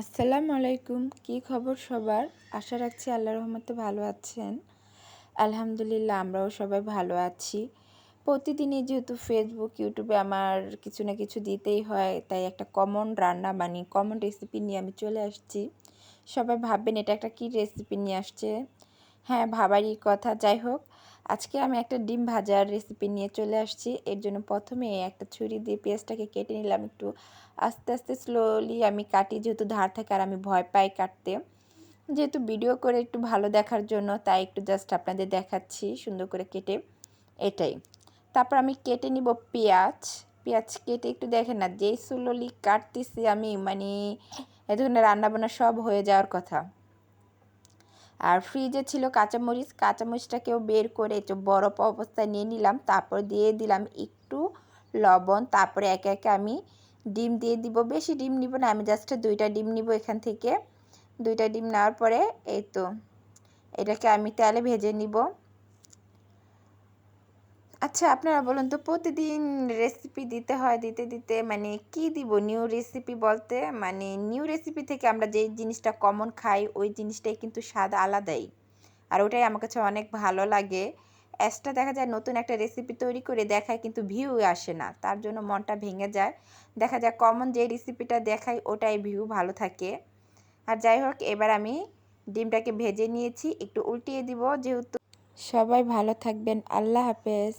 আসসালামু আলাইকুম। কি খবর সবার? আশা রাখছি আল্লাহ রহমতে ভালো আছেন। আলহামদুলিল্লাহ, আমরাও সবাই ভালো আছি। প্রতিদিনই যেহেতু ফেসবুক ইউটিউবে আমার কিছু না কিছু দিতেই হয়, তাই একটা কমন রান্না মানে কমন রেসিপি নিয়ে আমি চলে আসছি। সবাই ভাববেন এটা একটা কি রেসিপি নিয়ে আসছে? হ্যাঁ ভাবারই কথা। যাই হোক আজকে আমি একটা ডিম ভাজার রেসিপি নিয়ে চলে আসছি। এর জন্য প্রথমে একটা ছুরি দিয়ে পেঁয়াজটাকে কেটে নিলাম একটু। আস্তে আস্তে স্লোলি আমি কাটি, যেহেতু ধার থাকে আর আমি ভয় পাই কাটতে। যেহেতু ভিডিও করে একটু ভালো দেখার জন্য, তাই একটু জাস্ট আপনাদের দেখাচ্ছি সুন্দর করে কেটে। এটাই। তারপর আমি কেটে নিব পেঁয়াজ। পেঁয়াজ কেটে একটু দেখেন না, যেই স্লোলি কাটতেছি আমি মানে এ ধরনের রান্নাবান্না সব হয়ে যাওয়ার কথা। আর ফ্রিজে ছিল কাঁচামরিচ। কাঁচামরিচটাকেও বের করে একটু বরফ অবস্থায় নিয়ে নিলাম, তারপর দিয়ে দিলাম একটু লবণ, তারপরে একে একে আমি ডিম দিয়ে দিব। বেশি ডিম নিব না, আমি জাস্ট দুইটা ডিম নিব এখান থেকে। দুইটা ডিম নেওয়ার পরে এই তো, এটাকে আমি তেলে ভেজে নিব। আচ্ছা আপনারা বলুন তো প্রতিদিন রেসিপি দিতে হয়, দিতে দিতে মানে কি দিব নিউ রেসিপি বলতে? মানে নিউ রেসিপি থেকে আমরা যে জিনিসটা কমন খাই, ওই জিনিসটাই কিন্তু স্বাদ আলাদাই। আর ওটাই আমার কাছে অনেক ভালো লাগে। অ্যাসটা দেখা যায় নতুন একটা রেসিপি তৈরি করে দেখায় কিন্তু ভিউ আসে না, তার জন্য মনটা ভেঙে যায়। দেখা যায় কমন যে রেসিপিটা দেখায় ওটাই ভিউ ভালো থাকে। আর যাই হোক, এবার আমি ডিমটাকে ভেজে নিয়েছি, একটু উল্টিয়ে দিব যেহেতু। সবাই ভালো থাকবেন, আল্লাহ হাফেজ।